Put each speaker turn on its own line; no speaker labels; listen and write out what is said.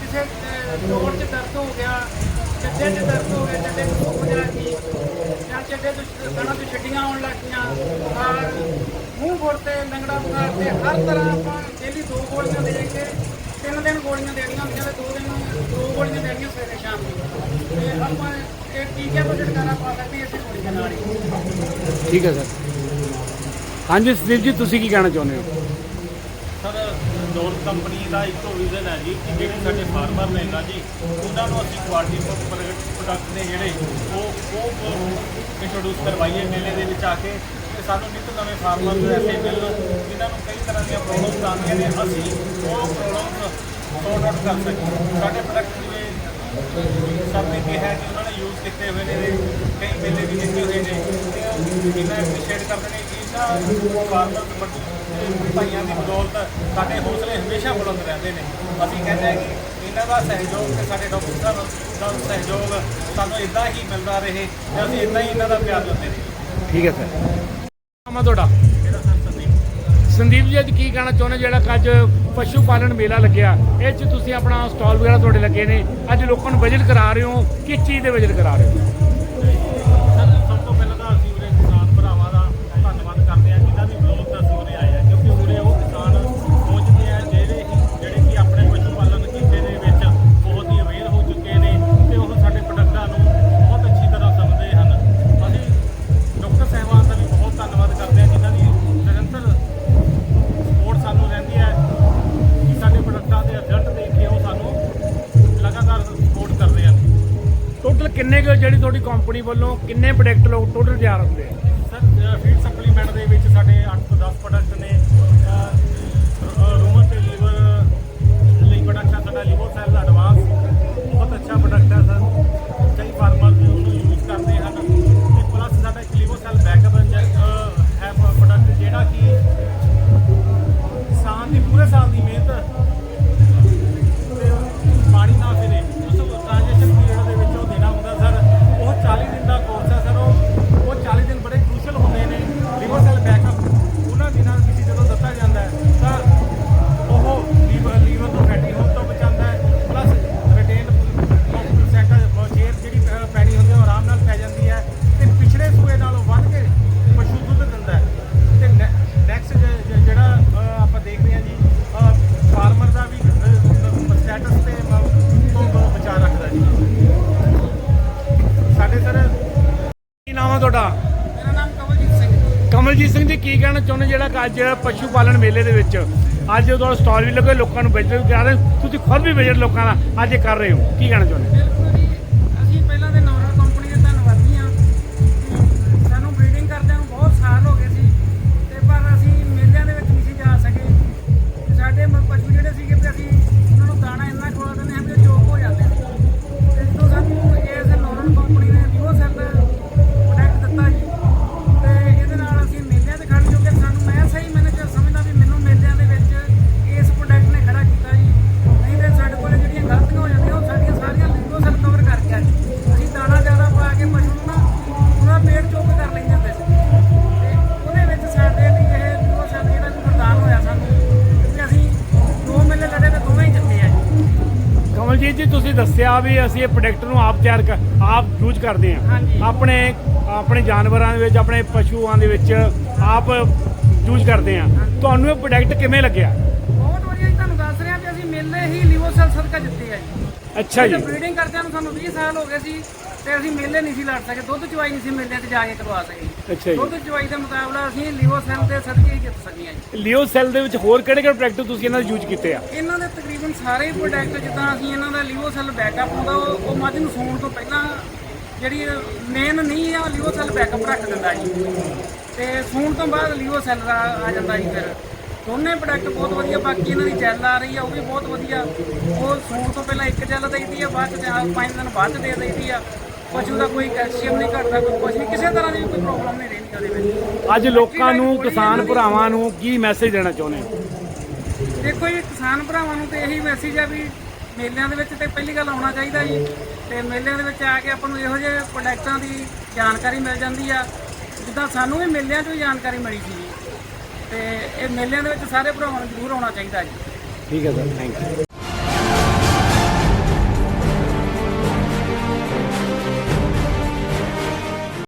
ਕਿਸੇ 'ਚ ਦਰਦ ਹੋ ਗਿਆ, ਚੱਡੇ 'ਚ ਦਰਦ ਹੋ ਗਿਆ ਛੱਡੀਆਂ ਆਉਣ ਲੱਗੀਆਂ ਔਰ ਮੂੰਹ ਵਰਤੇ ਡੇਲੀ ਦੋ ਗੋਲੀਆਂ ਦੇ ਤਿੰਨ ਦਿਨ ਗੋਲੀਆਂ ਦੇਣੀਆਂ ਹੁੰਦੀਆਂ ਤੇ ਦੋ ਦਿਨ ਦੋ ਗੋਲੀਆਂ ਦੇਣੀਆਂ ਸਵੇਰੇ ਸ਼ਾਮ ਨੂੰ। ਆਪਾਂ
ਠੀਕ ਹੈ ਸਰ। ਹਾਂਜੀ, ਸੁਨੀਲ ਜੀ, ਤੁਸੀਂ ਕੀ ਕਹਿਣਾ ਚਾਹੁੰਦੇ ਹੋ?
ਡੋਰ ਕੰਪਨੀ ਦਾ ਇੱਕੋ ਵਿਜ਼ਨ ਹੈ ਜੀ ਕਿ ਜਿਹੜੇ ਸਾਡੇ ਫਾਰਮਰ ਨੇ ਨਾ ਜੀ, ਉਹਨਾਂ ਨੂੰ ਅਸੀਂ ਕੁਆਲਿਟੀ ਪ੍ਰੋਡਕਟ ਨੇ ਜਿਹੜੇ ਉਹ ਉਹ ਇੰਟਰੋਡਿਊਸ ਕਰਵਾਈਏ ਮੇਲੇ ਦੇ ਵਿੱਚ ਆ ਕੇ। ਤੇ ਸਾਨੂੰ ਨਿਤ ਨਵੇਂ ਫਾਰਮਰ ਐਸੇ ਮਿਲਣ ਜਿਨ੍ਹਾਂ ਨੂੰ ਕਈ ਤਰ੍ਹਾਂ ਦੀਆਂ ਪ੍ਰੋਬਲਮਸ ਆਉਂਦੀਆਂ ਨੇ, ਅਸੀਂ ਉਹ ਪ੍ਰੋਬਲਮਸ ਸੌਰਟ ਆਊਟ ਕਰ ਸਕੀਏ। ਸਾਡੇ ਪ੍ਰੋਡਕਟ ਜਿਵੇਂ ਸਭ ਨੇ ਕਿਹਾ ਕਿ ਉਹਨਾਂ ਨੇ ਯੂਜ਼ ਕੀਤੇ ਹੋਏ ਨੇ, ਕਈ ਮੇਲੇ ਵੀ ਦਿੱਤੇ ਹੋਏ ਨੇ ਇਹਨਾਂ ਐਪਰੀਸ਼ੀਏਟ ਕਰਦੇ ਨੇ ਕਿ ਇਹਨਾਂ ਫਾਰਮਰ ਭਾਈਆਂ ਦੀ ਬਦੌਲਤ ਸਾਡੇ ਹੌਸਲੇ ਹਮੇਸ਼ਾ ਬੁਲੰਦ ਰਹਿੰਦੇ ਨੇ ਅਸੀਂ ਕਹਿੰਦੇ ਹਾਂ ਕਿ ਇਹਨਾਂ ਦਾ ਸਹਿਯੋਗ ਤੇ ਸਾਡੇ ਡਾਕਟਰ ਸਾਹਿਬ ਦਾ ਸਹਿਯੋਗ ਸਾਨੂੰ ਇਦਾਂ ਹੀ ਮਿਲਦਾ ਰਹੇ ਤੇ ਅਸੀਂ ਇਦਾਂ ਹੀ ਇਹਨਾਂ ਦਾ ਪਿਆਰ ਲੈਂਦੇ ਰਹੀਏ
ਠੀਕ ਹੈ ਸਰ। ਨਾਮ ਤੁਹਾਡਾ?
ਮੇਰਾ ਸਰ ਸੰਦੀਪ
ਸੰਦੀਪ ਜੀ, ਅੱਜ ਕੀ ਕਹਿਣਾ ਚਾਹੁੰਦੇ ਜਿਹੜਾ ਅੱਜ ਪਸ਼ੂ ਪਾਲਣ ਮੇਲਾ ਲੱਗਿਆ, ਇਹ 'ਚ ਤੁਸੀਂ ਆਪਣਾ ਸਟਾਲ ਵਗੈਰਾ ਤੁਹਾਡੇ ਲੱਗੇ ਨੇ। ਅੱਜ ਲੋਕਾਂ ਨੂੰ ਵਿਜ਼ਿਟ ਕਰਾ ਰਹੇ ਹੋ, ਕਿਸ ਚੀਜ਼ ਦੇ ਵਿਜ਼ਿਟ ਕਰਾ ਰਹੇ ਹੋ? ਕਿੰਨੇ ਕੁ ਜਿਹੜੀ ਤੁਹਾਡੀ ਕੰਪਨੀ ਵੱਲੋਂ ਕਿੰਨੇ ਪ੍ਰੋਡਕਟ ਲੋਕ ਟੋਟਲ ਤਿਆਰ ਹੁੰਦੇ ਆ?
ਸਰ ਫੀਡ ਸਪਲੀਮੈਂਟ ਦੇ ਵਿੱਚ ਸਾਡੇ 8 ਤੋਂ 10 ਪ੍ਰੋਡਕਟ ਨੇ ਕੀ
ਕਹਿਣਾ ਚਾਹੁੰਦੇ ਜਿਹੜਾ ਕਿ ਅੱਜ ਪਸ਼ੂ ਪਾਲਣ ਮੇਲੇ ਦੇ ਵਿੱਚ ਅੱਜ ਤੁਹਾਡਾ ਸਟਾਲ ਵੀ ਲੱਗੇ, ਲੋਕਾਂ ਨੂੰ ਵਿਜ਼ਿਟ ਵੀ ਕਰਾ ਰਹੇ ਤੁਸੀਂ ਖੁਦ ਵੀ ਵਿਜ਼ਿਟ ਲੋਕਾਂ ਦਾ ਅੱਜ ਇਹ ਕਰ ਰਹੇ ਹੋ। ਕੀ ਕਹਿਣਾ ਚਾਹੁੰਦੇ? ਕਮਲਜੀਤ ਜੀ ਤੁਸੀਂ ਦੱਸਿਆ ਵੀ ਅਸੀਂ ਇਹ ਪ੍ਰੋਡਕਟ ਨੂੰ ਆਪ ਤਿਆਰ ਆਪ ਯੂਜ਼ ਕਰਦੇ ਹਾਂ।
ਹਾਂਜੀ।
ਆਪਣੇ ਆਪਣੇ ਜਾਨਵਰਾਂ ਦੇ ਵਿੱਚ ਆਪਣੇ ਪਸ਼ੂਆਂ ਦੇ ਵਿੱਚ ਆਪ ਯੂਜ਼ ਕਰਦੇ ਹਾਂ। ਤੁਹਾਨੂੰ ਇਹ ਪ੍ਰੋਡਕਟ ਕਿਵੇਂ ਲੱਗਿਆ?
ਬਹੁਤ ਵਧੀਆ ਜੀ ਤੁਹਾਨੂੰ ਦੱਸ ਰਿਹਾ ਕਿ ਅਸੀਂ ਮੇਲੇ ਹੀ ਲਿਵੋ ਸੈੱਲ ਸਦਕਾ ਜਿੱਤੇ ਆ ਜੀ।
ਅੱਛਾ ਜੀ।
ਬਰੀਡਿੰਗ ਕਰਦਿਆਂ ਨੂੰ ਸਾਨੂੰ 20 ਸਾਲ ਹੋ ਗਏ ਸੀ ਤੇ ਅਸੀਂ ਮੇਲੇ ਨਹੀਂ ਸੀ ਲੜ ਸਕੇ ਦੁੱਧ ਚਵਾਈ ਨਹੀਂ ਸੀ ਮੇਲੇ ਤੇ ਜਾ ਕੇ ਕਰਵਾ ਸਕੇ।
ਅੱਛਾ ਜੀ।
ਦੁੱਧ ਚਵਾਈ ਦੇ ਮੁਕਾਬਲਾ ਅਸੀਂ ਲਿਵੋ ਸੈੱਲ ਦੇ ਸਦਕੇ ਹੀ ਜਿੱਤ ਸਕੀਆਂ ਜੀ।
ਲਿਓ ਸੈੱਲ ਦੇ ਵਿੱਚ ਹੋਰ ਕਿਹੜੇ ਕਿਹੜੇ ਪ੍ਰੋਡਕਟ ਤੁਸੀਂ ਇਹਨਾਂ ਦਾ ਯੂਜ਼ ਕੀਤੇ ਆ?
ਇਹਨਾਂ ਦੇ ਤਕਰੀਬਨ ਸਾਰੇ ਪ੍ਰੋਡਕਟ ਜਿੱਦਾਂ ਅਸੀਂ ਇਹਨਾਂ ਦਾ ਲਿਵੋ ਸੈੱਲ ਬੈਕਅਪ ਹੁੰਦਾ ਉਹ ਉਹ ਮੱਝ ਨੂੰ ਸੌਣ ਤੋਂ ਪਹਿਲਾਂ ਜਿਹੜੀ ਮੇਨ ਨਹੀਂ ਆ ਲਿਵੋ ਸੈੱਲ ਬੈਕਅਪ ਰੱਖ ਦਿੰਦਾ ਜੀ। ਤੇ ਸੌਣ ਤੋਂ ਬਾਅਦ ਲਿਵੋ ਸੈੱਲ ਆ ਜਾਂਦਾ ਜੀ ਫਿਰ। ਦੋਨੇ ਪ੍ਰੋਡਕਟ ਬਹੁਤ ਵਧੀਆ ਬਾਕੀ ਇਹਨਾਂ ਦੀ ਜੈਲ ਆ ਰਹੀ ਆ ਉਹ ਵੀ ਬਹੁਤ ਵਧੀਆ। ਉਹ ਸੌਣ ਤੋਂ ਪਹਿਲਾਂ ਇੱਕ ਜੈਲ ਦੇਈਦੀ ਆ ਬਾਅਦ ਚ ਪੰਜ ਦਿਨ ਬਾਅਦ ਦੇ ਦੇਈਦੀ ਆ। ਪਸ਼ੂ ਦਾ ਕੋਈ ਕੈਲਸ਼ੀਅਮ ਨਹੀਂ ਘਟਦਾ ਕੋਈ ਕੁਛ ਨਹੀਂ ਕਿਸੇ ਤਰ੍ਹਾਂ ਦੀ ਵੀ ਕੋਈ ਪ੍ਰੋਬਲਮ ਨਹੀਂ ਰਹਿੰਦੀ ਉਹਦੇ ਵਿੱਚ।
ਅੱਜ ਲੋਕਾਂ ਨੂੰ ਕਿਸਾਨ ਭਰਾਵਾਂ ਨੂੰ ਕੀ ਮੈਸੇਜ ਦੇਣਾ ਚਾਹੁੰਦੇ ਹੋ?
ਦੇਖੋ ਜੀ ਕਿਸਾਨ ਭਰਾਵਾਂ ਨੂੰ ਤੇ ਇਹੀ ਮੈਸੇਜ ਆ ਵੀ ਮੇਲਿਆਂ ਦੇ ਵਿੱਚ ਤੇ ਪਹਿਲੀ ਗੱਲ ਆਉਣਾ ਚਾਹੀਦਾ ਜੀ। ਤੇ ਮੇਲਿਆਂ ਦੇ ਵਿੱਚ ਆ ਕੇ ਆਪਾਂ ਨੂੰ ਇਹੋ ਜਿਹੇ ਪ੍ਰੋਡਕਟਾਂ ਦੀ ਜਾਣਕਾਰੀ ਮਿਲ ਜਾਂਦੀ ਆ। ਜਿੱਦਾਂ ਸਾਨੂੰ ਵੀ ਮੇਲਿਆਂ 'ਚੋਂ ਜਾਣਕਾਰੀ ਮਿਲੀ ਸੀ ਤੇ ਇਹ ਮੇਲਿਆਂ ਦੇ ਵਿੱਚ ਸਾਰੇ ਭਰਾਵਾਂ ਨੂੰ ਜ਼ਰੂਰ ਆਉਣਾ ਚਾਹੀਦਾ ਜੀ।
ਠੀਕ ਹੈ ਸਰ ਥੈਂਕ ਯੂ